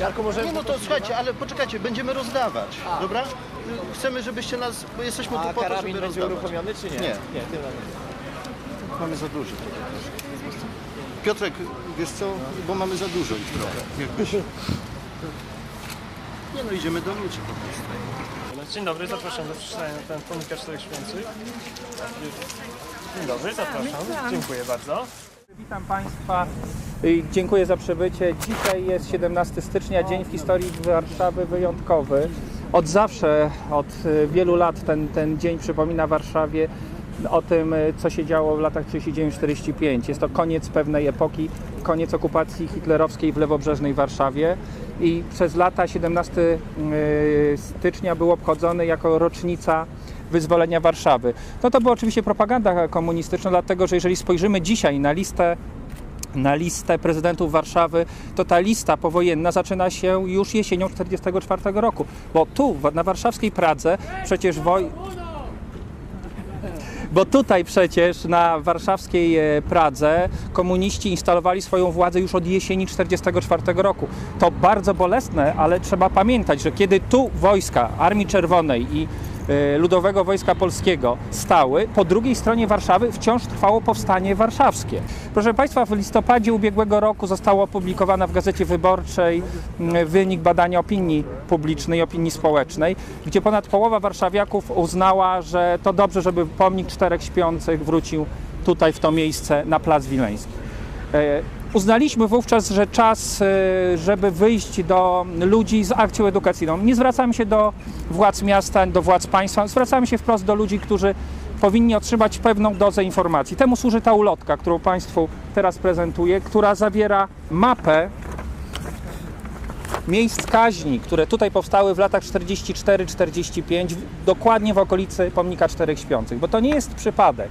Jarku, może... Nie no to słuchajcie, ale poczekajcie, będziemy rozdawać, dobra? Chcemy, żebyście nas, bo jesteśmy tu A po to, żeby będzie rozdawać. uruchomiony, czy nie? Nie. Nie, tym razem. Mamy za dużo. Piotrek, wiesz co, bo mamy za dużo ich trochę. Jakbyś... Nie no, idziemy do ludzi po prostu. Dzień dobry, zapraszam do przeczytania na ten pomnika Czterech Święcych. Dzień dobry, zapraszam. Dziękuję bardzo. Witam Państwa. Dziękuję za przybycie. Dzisiaj jest 17 stycznia, dzień w historii Warszawy wyjątkowy. Od zawsze, od y, wielu lat ten, ten dzień przypomina Warszawie o tym, y, co się działo w latach 39-45. Jest to koniec pewnej epoki, koniec okupacji hitlerowskiej w lewobrzeżnej Warszawie i przez lata 17 y, stycznia był obchodzony jako rocznica wyzwolenia Warszawy. No to była oczywiście propaganda komunistyczna, dlatego że jeżeli spojrzymy dzisiaj na listę na listę prezydentów Warszawy, to ta lista powojenna zaczyna się już jesienią 1944 roku, bo tu na warszawskiej Pradze przecież woj... Bo tutaj przecież na warszawskiej e, Pradze komuniści instalowali swoją władzę już od jesieni 1944 roku. To bardzo bolesne, ale trzeba pamiętać, że kiedy tu wojska Armii Czerwonej i Ludowego Wojska Polskiego stały, po drugiej stronie Warszawy wciąż trwało powstanie warszawskie. Proszę Państwa, w listopadzie ubiegłego roku została opublikowana w Gazecie Wyborczej wynik badania opinii publicznej, opinii społecznej, gdzie ponad połowa warszawiaków uznała, że to dobrze, żeby pomnik czterech śpiących wrócił tutaj w to miejsce na Plac Wileński. Uznaliśmy wówczas, że czas, e, żeby wyjść do ludzi z akcją edukacyjną. Nie zwracamy się do władz miasta, do władz państwa, zwracamy się wprost do ludzi, którzy powinni otrzymać pewną dozę informacji. Temu służy ta ulotka, którą Państwu teraz prezentuję, która zawiera mapę miejsc kaźni, które tutaj powstały w latach 44-45, w- dokładnie w okolicy pomnika Czterech Śpiących. Bo to nie jest przypadek,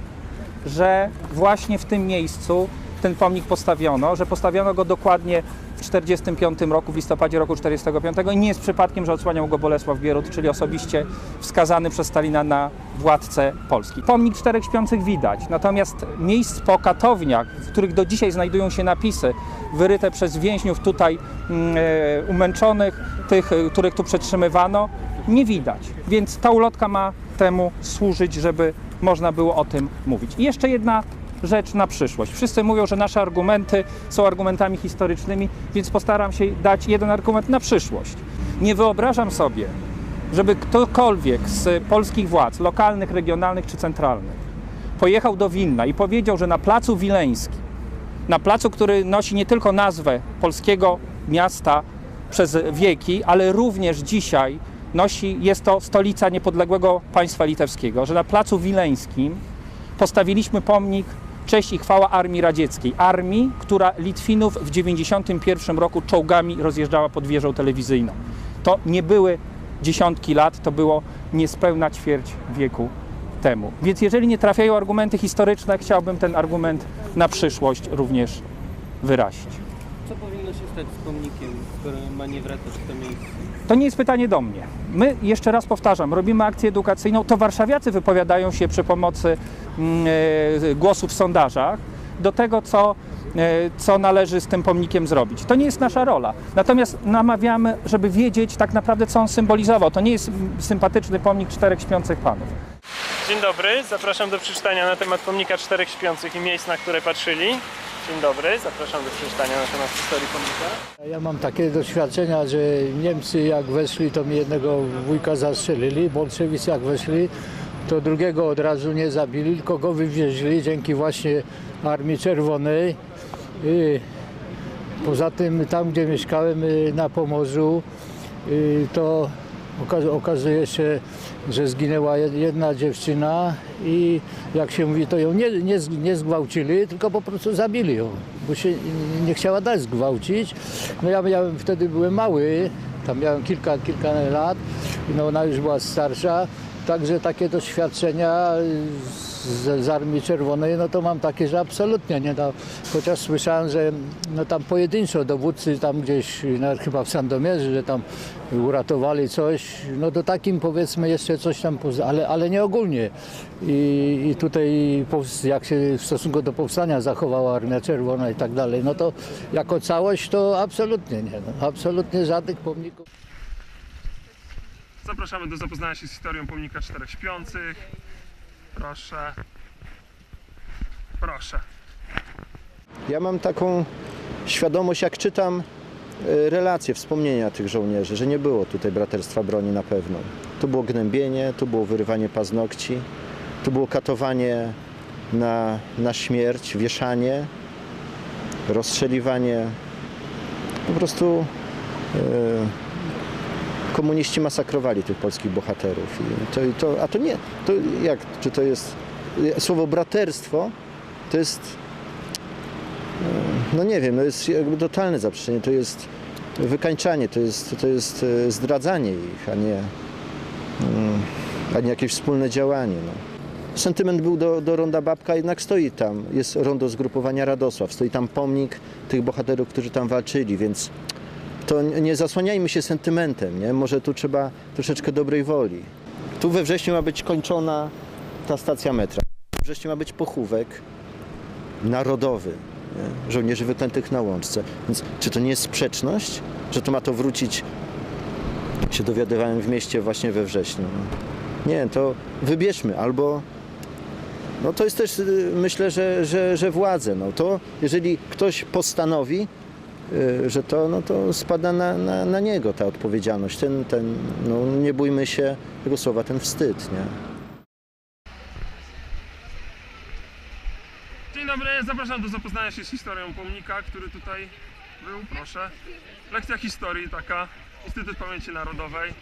że właśnie w tym miejscu ten pomnik postawiono, że postawiono go dokładnie w 45 roku, w listopadzie roku 45 i nie jest przypadkiem, że odsłaniał go Bolesław Bierut, czyli osobiście wskazany przez Stalina na władcę Polski. Pomnik Czterech Śpiących widać, natomiast miejsc po katowniach, w których do dzisiaj znajdują się napisy wyryte przez więźniów tutaj mm, e, umęczonych, tych, e, których tu przetrzymywano, nie widać. Więc ta ulotka ma temu służyć, żeby można było o tym mówić. I jeszcze jedna rzecz na przyszłość. Wszyscy mówią, że nasze argumenty są argumentami historycznymi, więc postaram się dać jeden argument na przyszłość. Nie wyobrażam sobie, żeby ktokolwiek z polskich władz, lokalnych, regionalnych czy centralnych, pojechał do Wilna i powiedział, że na placu Wileńskim, na placu, który nosi nie tylko nazwę polskiego miasta przez wieki, ale również dzisiaj nosi, jest to stolica niepodległego państwa litewskiego, że na placu Wileńskim postawiliśmy pomnik cześć i chwała Armii Radzieckiej. Armii, która Litwinów w 1991 roku czołgami rozjeżdżała pod wieżą telewizyjną. To nie były dziesiątki lat, to było niespełna ćwierć wieku temu. Więc jeżeli nie trafiają argumenty historyczne, chciałbym ten argument na przyszłość również wyrazić. Co powinno się stać z pomnikiem, który ma nie wracać w to? To nie jest pytanie do mnie. My, jeszcze raz powtarzam, robimy akcję edukacyjną, to warszawiacy wypowiadają się przy pomocy głosów w sondażach do tego, co, e, co należy z tym pomnikiem zrobić. To nie jest nasza rola. Natomiast namawiamy, żeby wiedzieć tak naprawdę, co on symbolizował. To nie jest sympatyczny pomnik czterech śpiących panów. Dzień dobry, zapraszam do przeczytania na temat pomnika Czterech Śpiących i miejsc, na które patrzyli. Dzień dobry, zapraszam do przeczytania na temat historii pomnika. Ja mam takie doświadczenia, że Niemcy jak weszli, to mi jednego wujka zastrzelili, bolszewicy jak weszli, to drugiego od razu nie zabili, tylko go wywieźli dzięki właśnie Armii Czerwonej. I poza tym tam, gdzie mieszkałem y, na Pomorzu, y, to okazuje się, że zginęła jed- jedna dziewczyna i jak się mówi, to ją nie, nie, nie zgwałcili, tylko po prostu zabili ją, bo się nie chciała dać zgwałcić. No ja, ja wtedy byłem mały, tam miałem kilka, kilka lat, no ona już była starsza, Także takie doświadczenia z, z Armii Czerwonej, no to mam takie, że absolutnie nie da. Chociaż słyszałem, że no tam pojedynczo dowódcy tam gdzieś, nawet chyba w Sandomierzu, że tam uratowali coś, no to takim powiedzmy jeszcze coś tam, ale, ale nie ogólnie. I, I tutaj jak się w stosunku do powstania zachowała Armia Czerwona i tak dalej, no to jako całość to absolutnie nie. No, absolutnie żadnych pomników. Zapraszamy do zapoznania się z historią pomnika Czterech Śpiących. Proszę. Proszę. Ja mam taką świadomość, jak czytam e, relacje, wspomnienia tych żołnierzy, że nie było tutaj braterstwa broni na pewno. Tu było gnębienie, tu było wyrywanie paznokci, tu było katowanie na, na śmierć, wieszanie, rozstrzeliwanie. Po prostu e, komuniści masakrowali tych polskich bohaterów. To, to, a to nie, to jak, czy to jest, słowo braterstwo to jest no nie wiem, to jest jakby totalne zaprzeczenie, to jest wykańczanie, to jest, to jest e, zdradzanie ich, a nie, mm, a nie jakieś wspólne działanie. No. Sentyment był do, do Ronda Babka, jednak stoi tam, jest rondo zgrupowania Radosław, stoi tam pomnik tych bohaterów, którzy tam walczyli, więc to nie zasłaniajmy się sentymentem, nie? może tu trzeba troszeczkę dobrej woli. Tu we wrześniu ma być kończona ta stacja metra, we wrześniu ma być pochówek, narodowy nie? żołnierzy wyklętych na łączce. Więc czy to nie jest sprzeczność, że to ma to wrócić, się dowiadywałem w mieście właśnie we wrześniu. no. Nie, to wybierzmy albo no to jest też y, myślę, że, że, że władze. No to jeżeli ktoś postanowi, że to, no to spada na, na, na niego ta odpowiedzialność. Ten, ten, no nie bójmy się tego słowa, ten wstyd, nie? Dzień dobry, zapraszam do zapoznania się z historią pomnika, który tutaj był, proszę. Lekcja historii taka, Instytut Pamięci Narodowej.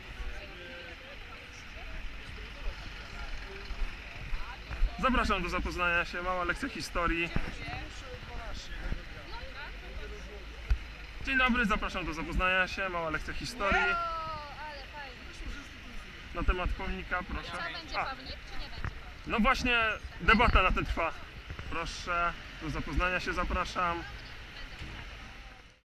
Zapraszam do zapoznania się, mała lekcja historii. Dzień dobry, zapraszam do zapoznania się, mała lekcja historii na temat pomnika, proszę. A, no właśnie, debata na ten trwa. Proszę, do zapoznania się zapraszam.